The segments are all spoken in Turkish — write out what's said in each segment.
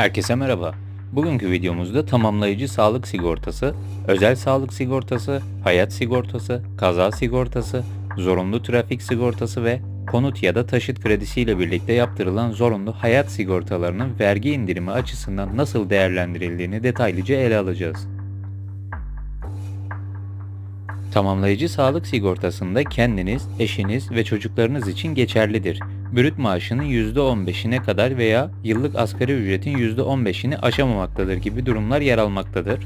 Herkese merhaba. Bugünkü videomuzda tamamlayıcı sağlık sigortası, özel sağlık sigortası, hayat sigortası, kaza sigortası, zorunlu trafik sigortası ve konut ya da taşıt kredisi ile birlikte yaptırılan zorunlu hayat sigortalarının vergi indirimi açısından nasıl değerlendirildiğini detaylıca ele alacağız. Tamamlayıcı sağlık sigortasında kendiniz, eşiniz ve çocuklarınız için geçerlidir. Brüt maaşının %15'ine kadar veya yıllık asgari ücretin %15'ini aşamamaktadır gibi durumlar yer almaktadır.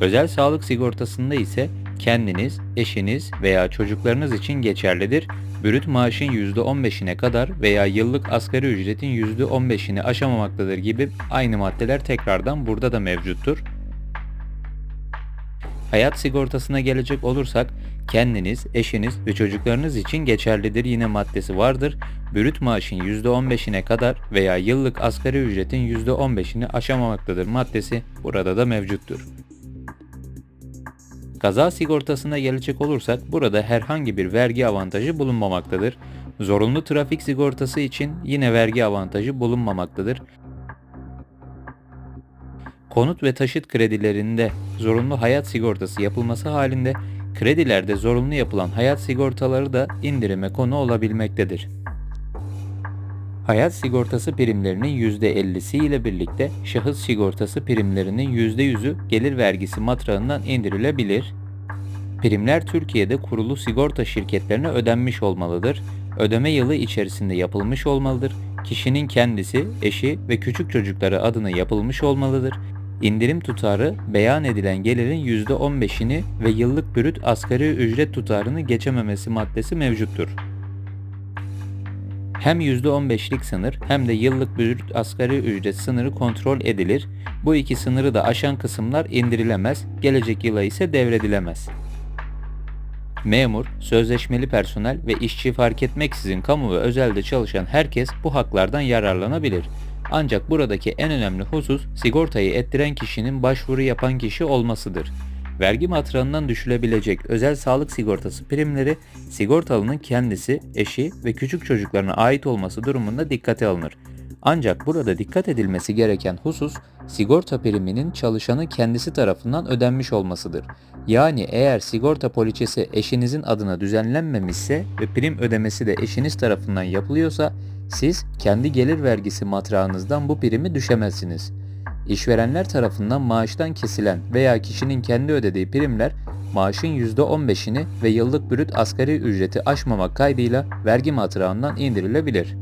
Özel sağlık sigortasında ise kendiniz, eşiniz veya çocuklarınız için geçerlidir. Brüt maaşın %15'ine kadar veya yıllık asgari ücretin %15'ini aşamamaktadır gibi aynı maddeler tekrardan burada da mevcuttur. Hayat sigortasına gelecek olursak kendiniz, eşiniz ve çocuklarınız için geçerlidir yine maddesi vardır. Brüt maaşın %15'ine kadar veya yıllık asgari ücretin %15'ini aşamamaktadır maddesi burada da mevcuttur. Kaza sigortasına gelecek olursak burada herhangi bir vergi avantajı bulunmamaktadır. Zorunlu trafik sigortası için yine vergi avantajı bulunmamaktadır. Konut ve taşıt kredilerinde zorunlu hayat sigortası yapılması halinde kredilerde zorunlu yapılan hayat sigortaları da indirime konu olabilmektedir. Hayat sigortası primlerinin %50'si ile birlikte şahıs sigortası primlerinin %100'ü gelir vergisi matrağından indirilebilir. Primler Türkiye'de kurulu sigorta şirketlerine ödenmiş olmalıdır. Ödeme yılı içerisinde yapılmış olmalıdır. Kişinin kendisi, eşi ve küçük çocukları adına yapılmış olmalıdır. İndirim tutarı beyan edilen gelirin %15'ini ve yıllık brüt asgari ücret tutarını geçememesi maddesi mevcuttur. Hem %15'lik sınır hem de yıllık brüt asgari ücret sınırı kontrol edilir. Bu iki sınırı da aşan kısımlar indirilemez, gelecek yıla ise devredilemez. Memur, sözleşmeli personel ve işçi fark etmeksizin kamu ve özelde çalışan herkes bu haklardan yararlanabilir. Ancak buradaki en önemli husus sigortayı ettiren kişinin başvuru yapan kişi olmasıdır. Vergi matrağından düşülebilecek özel sağlık sigortası primleri sigortalının kendisi, eşi ve küçük çocuklarına ait olması durumunda dikkate alınır. Ancak burada dikkat edilmesi gereken husus sigorta priminin çalışanın kendisi tarafından ödenmiş olmasıdır. Yani eğer sigorta poliçesi eşinizin adına düzenlenmemişse ve prim ödemesi de eşiniz tarafından yapılıyorsa siz kendi gelir vergisi matrağınızdan bu primi düşemezsiniz. İşverenler tarafından maaştan kesilen veya kişinin kendi ödediği primler maaşın %15'ini ve yıllık brüt asgari ücreti aşmamak kaydıyla vergi matrağından indirilebilir.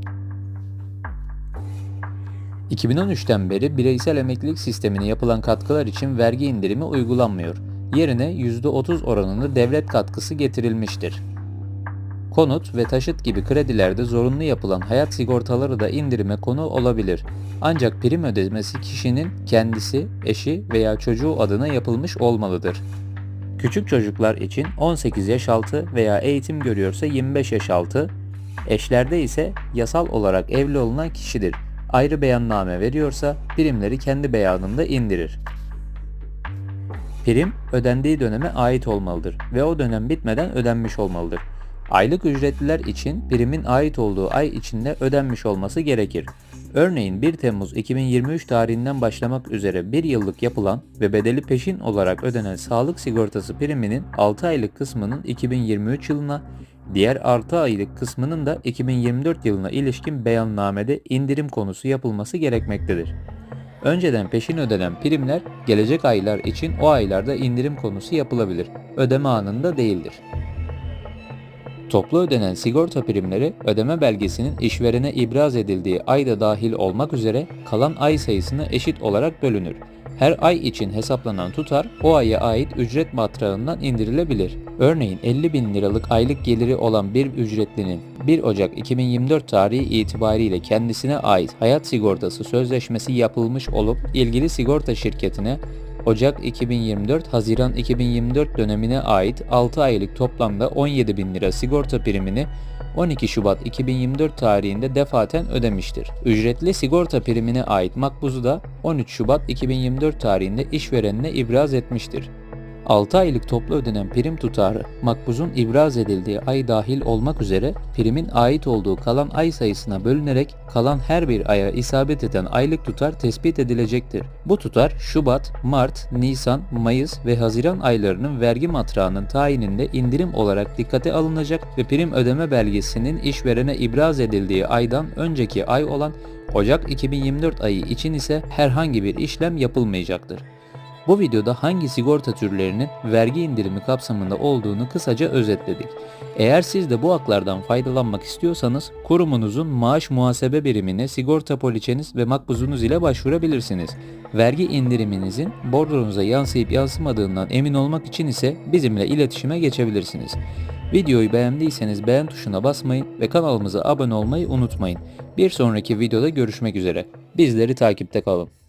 2013'ten beri bireysel emeklilik sistemine yapılan katkılar için vergi indirimi uygulanmıyor. Yerine %30 oranında devlet katkısı getirilmiştir. Konut ve taşıt gibi kredilerde zorunlu yapılan hayat sigortaları da indirime konu olabilir. Ancak prim ödemesi kişinin kendisi, eşi veya çocuğu adına yapılmış olmalıdır. Küçük çocuklar için 18 yaş altı veya eğitim görüyorsa 25 yaş altı, eşlerde ise yasal olarak evli olunan kişidir. Ayrı beyanname veriyorsa primleri kendi beyanında indirir. Prim ödendiği döneme ait olmalıdır ve o dönem bitmeden ödenmiş olmalıdır. Aylık ücretliler için primin ait olduğu ay içinde ödenmiş olması gerekir. Örneğin 1 Temmuz 2023 tarihinden başlamak üzere 1 yıllık yapılan ve bedeli peşin olarak ödenen sağlık sigortası priminin 6 aylık kısmının 2023 yılına, diğer 6 aylık kısmının da 2024 yılına ilişkin beyannamede indirim konusu yapılması gerekmektedir. Önceden peşin ödenen primler gelecek aylar için o aylarda indirim konusu yapılabilir. Ödeme anında değildir. Toplu ödenen sigorta primleri ödeme belgesinin işverene ibraz edildiği ayda dahil olmak üzere kalan ay sayısına eşit olarak bölünür. Her ay için hesaplanan tutar o aya ait ücret matrağından indirilebilir. Örneğin 50 bin liralık aylık geliri olan bir ücretlinin 1 Ocak 2024 tarihi itibariyle kendisine ait hayat sigortası sözleşmesi yapılmış olup ilgili sigorta şirketine Ocak 2024 Haziran 2024 dönemine ait 6 aylık toplamda 17 bin lira sigorta primini 12 Şubat 2024 tarihinde defaten ödemiştir. Ücretli sigorta primine ait makbuzu da 13 Şubat 2024 tarihinde işverenine ibraz etmiştir. 6 aylık toplu ödenen prim tutarı, makbuzun ibraz edildiği ay dahil olmak üzere primin ait olduğu kalan ay sayısına bölünerek kalan her bir aya isabet eden aylık tutar tespit edilecektir. Bu tutar Şubat, Mart, Nisan, Mayıs ve Haziran aylarının vergi matrağının tayininde indirim olarak dikkate alınacak ve prim ödeme belgesinin işverene ibraz edildiği aydan önceki ay olan Ocak 2024 ayı için ise herhangi bir işlem yapılmayacaktır. Bu videoda hangi sigorta türlerinin vergi indirimi kapsamında olduğunu kısaca özetledik. Eğer siz de bu haklardan faydalanmak istiyorsanız kurumunuzun maaş muhasebe birimine sigorta poliçeniz ve makbuzunuz ile başvurabilirsiniz. Vergi indiriminizin bordronuza yansıyıp yansımadığından emin olmak için ise bizimle iletişime geçebilirsiniz. Videoyu beğendiyseniz beğen tuşuna basmayı ve kanalımıza abone olmayı unutmayın. Bir sonraki videoda görüşmek üzere. Bizleri takipte kalın.